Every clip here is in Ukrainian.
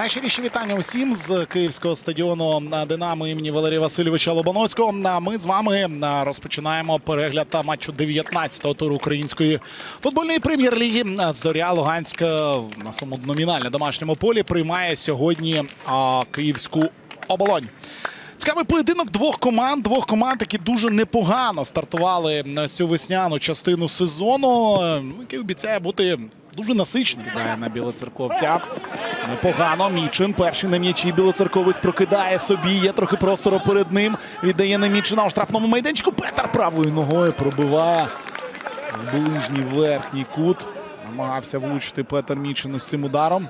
Найщиріші вітання усім з київського стадіону Динамо імені Валерія Васильовича Лобановського. Ми з вами розпочинаємо перегляд матчу 19-го туру української футбольної прем'єр-ліги. Зоря Луганська на своєму номінально домашньому полі приймає сьогодні київську оболонь. Цікавий поєдинок двох команд. Двох команд, які дуже непогано стартували цю весняну частину сезону, е, який обіцяє бути дуже насичним. Здає на білоцерковця. Непогано. Мічин. Перший на м'ячі. Білоцерковець прокидає собі. Є трохи простору перед ним. Віддає на Мічина у штрафному майданчику. Петер правою ногою пробиває в ближній верхній кут. Намагався влучити Петер Мічин з цим ударом.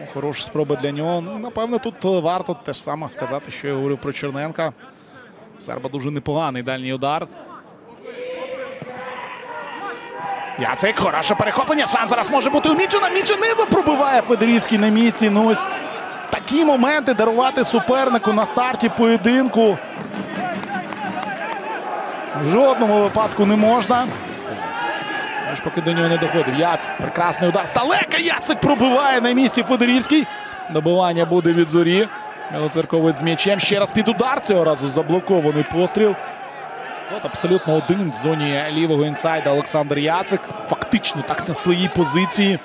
Ну, Хороша спроба для нього. Ну, напевно, тут е, варто те ж саме сказати, що я говорив про Черненка. Серба дуже непоганий дальній удар. Яцик, хороше перехоплення. Шанс зараз може бути у Мічина. Мічин низом пробиває Федорівський на місці. Ну ось такі моменти дарувати супернику на старті поєдинку. В жодному випадку не можна. Аж поки до нього не доходив. Яцик. Прекрасний удар. Сталека Яцик пробиває на місці Федорівський. Добивання буде від зорі. Білоцерковець з м'ячем. Ще раз під удар. Цього разу заблокований постріл. От абсолютно один в зоні лівого інсайда Олександр Яцик. Фактично так на своїй позиції.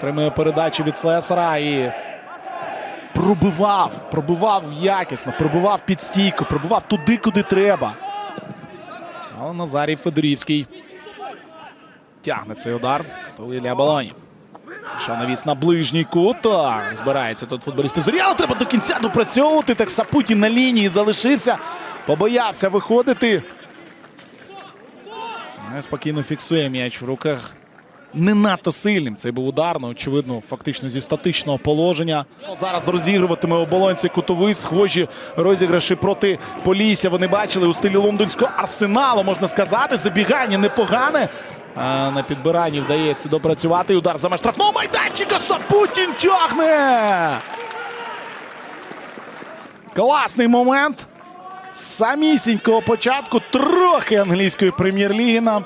Тримає передачу від Слесара і пробивав. Пробивав якісно, пробивав під стійку, пробивав туди, куди треба. Але Назарій Федорівський тягне цей удар. Готовий для Балоні. Що навіс на ближній кут. Збирається тут футболісти зорі, але треба до кінця допрацьовувати. Так Сапутін на лінії залишився. Побоявся виходити. Спокійно фіксує м'яч в руках. Не надто сильним цей був удар, ну, очевидно, фактично зі статичного положення. Зараз розігруватиме оболонці кутовий. Схожі розіграші проти Полісся. Вони бачили у стилі лондонського арсеналу, можна сказати. Забігання непогане. На підбиранні вдається допрацювати. Удар за штрафного майданчика. Сапутін тягне. Класний момент. Самісінького початку трохи англійської прем'єр-ліги нам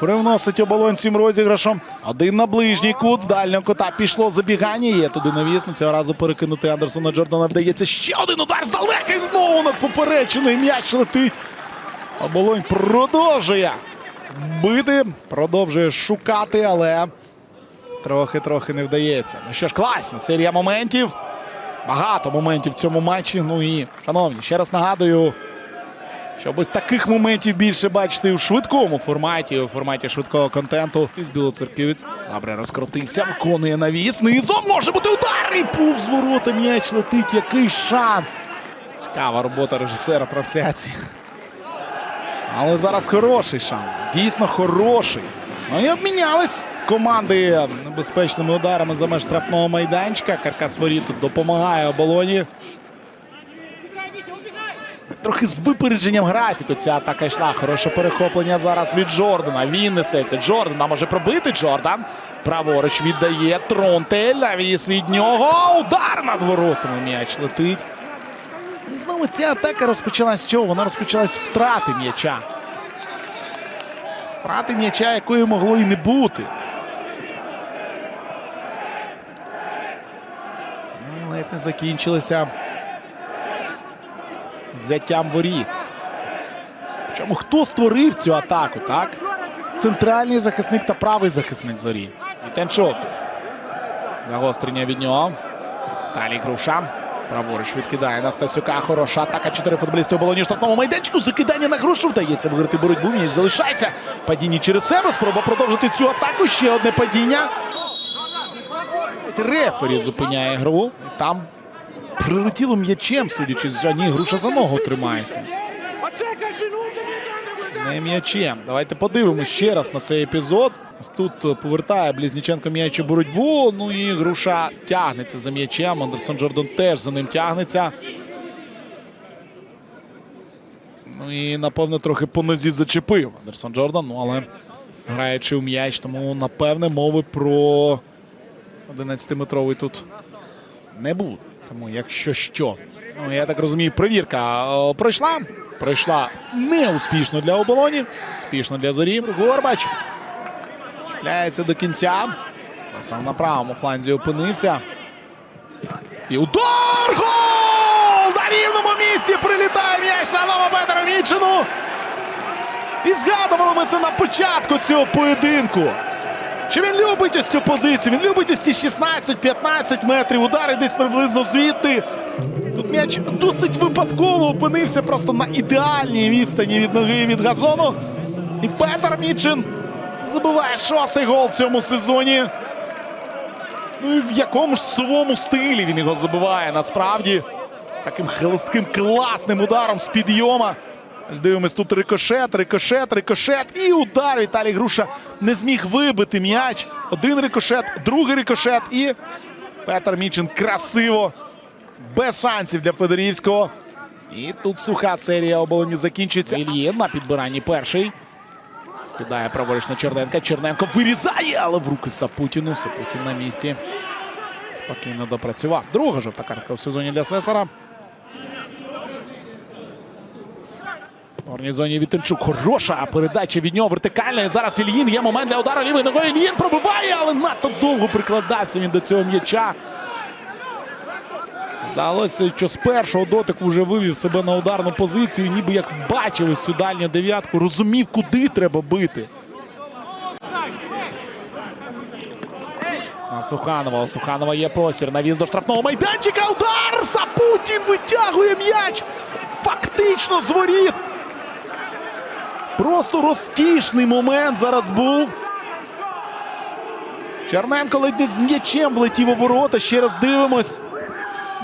привносить оболонь цим розіграшом. Один на ближній кут з дальнього кута пішло забігання. Є туди навісно. Цього разу перекинути Андерсона Джордана вдається. Ще один удар здалека і знову над поперечиною м'яч летить. Оболонь продовжує бити, продовжує шукати, але трохи-трохи не вдається. Ну що ж, класна серія моментів. Багато моментів в цьому матчі. Ну і, шановні, ще раз нагадую, щоб ось таких моментів більше бачити у швидкому форматі, у форматі швидкого контенту. Із Білоцерківець добре розкрутився, виконує навіс. Низом може бути удар! І повз ворота м'яч летить. Який шанс! Цікава робота режисера трансляції. Але зараз хороший шанс. Дійсно хороший. Ну і обмінялись команди небезпечними ударами за меж штрафного майданчика. Каркас воріт допомагає оболоні. Трохи з випередженням графіку ця атака йшла. Хороше перехоплення зараз від Джордана. Він несеться. Джордана може пробити. Джордан. Праворуч віддає Тронтель. Навіс від нього. Удар над воротами. М'яч летить. І знову ця атака розпочалась чого? Вона розпочалась втрати м'яча. Втрати м'яча, якої могло і не бути. Ну, ледь не закінчилися взяттям воріт. Причому хто створив цю атаку, так? Центральний захисник та правий захисник зорі. Вітенчук. Загострення від нього. Далі Груша. Праворуч відкидає на Стасюка. Хороша атака. Чотири футболісти у в штрафному майданчику. Закидання на грушу вдається виграти боротьбу. М'яч залишається. Падіння через себе. Спроба продовжити цю атаку. Ще одне падіння. Рефері зупиняє гру. Там прилетіло м'ячем, судячи з ні, груша за ногу тримається. Не м'ячем. Давайте подивимось ще раз на цей епізод. Тут е, повертає Близніченко м'яч у боротьбу. Ну і груша тягнеться за м'ячем. Андерсон Джордан теж за ним тягнеться. Ну і напевно трохи по нозі зачепив Андерсон Джордан. Ну але граючи у м'яч, тому напевне мови про 11-метровий тут не буде. Тому якщо що. Ну, я так розумію, перевірка е, пройшла. Пройшла неуспішно для оболоні. Успішно для зорі. Горбач. Чіпляється до кінця. Сам на правому фланзі опинився. І удар! Гол! На рівному місці прилітає м'яч на Новопетра Мічину. І згадували ми це на початку цього поєдинку. Що він любить ось цю позицію, він любить ось ці 16-15 метрів, удари десь приблизно звідти. Тут м'яч досить випадково опинився просто на ідеальній відстані від ноги від газону. І Петер Мічин забиває шостий гол в цьому сезоні. Ну і в якому ж совому стилі він його забиває насправді. Таким хлестким класним ударом з підйома. Ось Дивимось тут рикошет, рикошет, рикошет. І удар Віталій Груша не зміг вибити м'яч. Один рикошет, другий рикошет. І Петер Мічин красиво. Без шансів для Федорівського. І тут суха серія оболоні закінчується. Ільїн на підбиранні перший. Скидає праворуч на Черненка. Черненко вирізає, але в руки Сапутіну. Сапутін на місці. Спокійно допрацював. Друга жовта картка у сезоні для Слесара. Орній зоні Вітенчук. Хороша передача від нього вертикальна. І Зараз Ільїн. Є момент для удару лівою ногою. Ільїн пробиває, але надто довго прикладався він до цього м'яча. Здалося, що з першого дотику вже вивів себе на ударну позицію, ніби як бачив ось цю дальню дев'ятку, розумів, куди треба бити. На Суханова. У Суханова є простір. Навіз до штрафного майданчика. Удар! Сапутін витягує м'яч. Фактично з. Просто розкішний момент зараз був. Черненко ледь не з м'ячем влетів у ворота. Ще раз дивимось.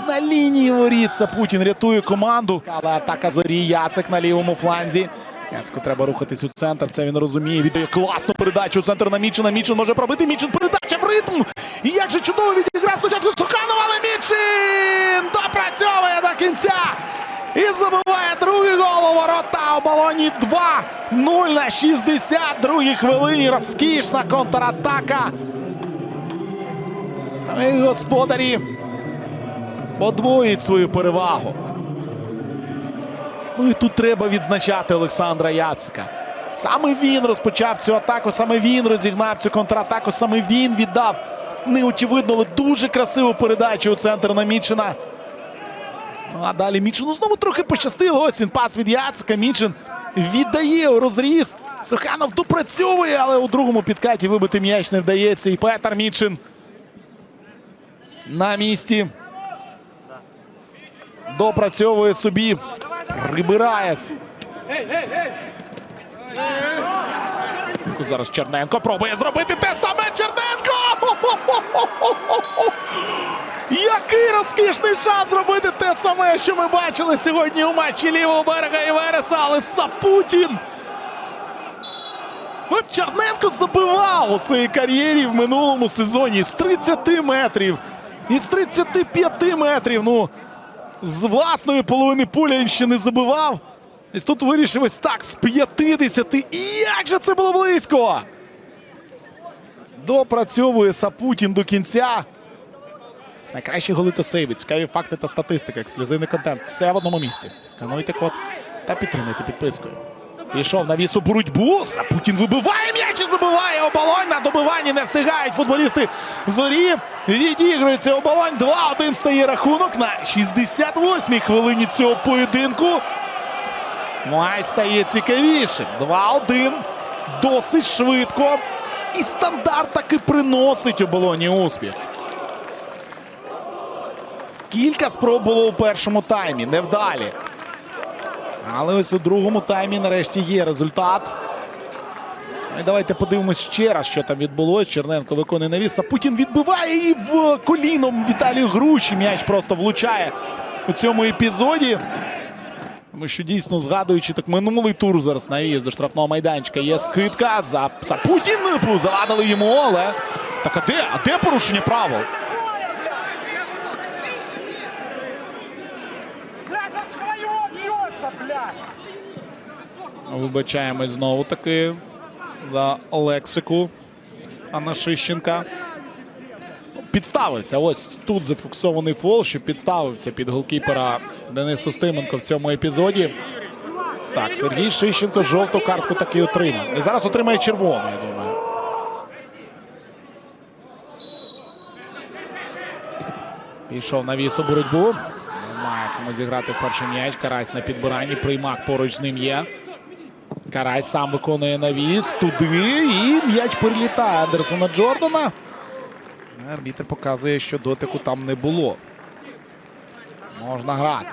На лінії воріт Сапутін рятує команду. Але атака зорі. Яцик на лівому фланзі. Яцьку треба рухатись у центр. Це він розуміє. Віддає класну передачу у центр на Мічина. Мічин може пробити. Мічин передача в ритм. І як же чудово відіграв спочатку Суханова, але Мічин допрацьовує до кінця. І забиває другий гол у ворота у балоні 2-0 на 62-й хвилині. Розкішна контратака. І господарі подвоїть свою перевагу. Ну і тут треба відзначати Олександра Яцика. Саме він розпочав цю атаку, саме він розігнав цю контратаку, саме він віддав неочевидно, але дуже красиву передачу у центр на Мічина. Ну а далі Мічину знову трохи пощастило. Ось він пас від Яцика. Мічин віддає у розріз. Суханов допрацьовує, але у другому підкаті вибити м'яч не вдається. І Петер Мічин на місці. Допрацьовує собі. Прибирає. Зараз Черненко пробує зробити те саме Черненко! Який розкішний шанс зробити те саме, що ми бачили сьогодні у матчі лівого берега і Вереса, але Сапутін. От Черненко забивав у своїй кар'єрі в минулому сезоні з 30 метрів. Із 35 метрів. Ну, з власної половини поля він ще не забивав. І тут вирішив ось так з 50. І як же це було близько! Допрацьовує Сапутін до кінця. Найкращі голи то сейви, цікаві факти та статистика, ексклюзивний контент. Все в одному місці. Скануйте код та підтримуйте підпискою. Пішов на вісу боротьбу. Сапутін вибиває м'яч і забиває оболонь. На добиванні не встигають футболісти зорі. Відігрується оболонь. 2-1 стає рахунок на 68-й хвилині цього поєдинку. Матч стає цікавішим. 2-1. Досить швидко. І стандарт таки приносить оболоні успіх. Кілька спроб було у першому таймі. Невдалі. Але ось у другому таймі нарешті є результат. Ну І давайте подивимось ще раз, що там відбулось. Черненко виконує навіс. А Путін відбиває і в коліном Віталію Груші. М'яч просто влучає у цьому епізоді. Тому що дійсно згадуючи так минулий тур зараз навіс до штрафного майданчика. Є скидка за Сапутін. Завадили йому, але. Так а де? А де порушення правил? Вибачаємось знову таки за лексику Анна Шищенка. Підставився. Ось тут зафіксований фол, що підставився під голкіпера Денису Стименко в цьому епізоді. Так, Сергій Шищенко жовту картку таки отримав. І зараз отримає червону, я думаю. Пішов на віс у боротьбу. Немає кому зіграти в перший м'яч. Карась на підбиранні. Приймак поруч з ним є. Карась сам виконує навіс туди. І м'яч перелітає Андерсона Джордана. Арбітр показує, що дотику там не було. Можна грати.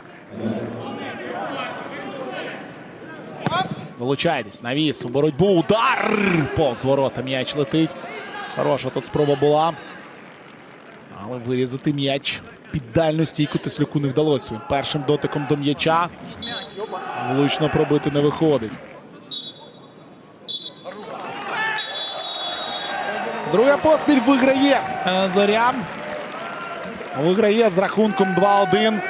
Вилучайтесь. Навіс у боротьбу. Удар! Повз ворота м'яч летить. Хороша тут спроба була. Але вирізати м'яч під дальню стійку Теслюку не вдалося. Першим дотиком до м'яча. Влучно пробити не виходить. Друга поспіль виграє е, Зоря. Виграє з рахунком 2-1.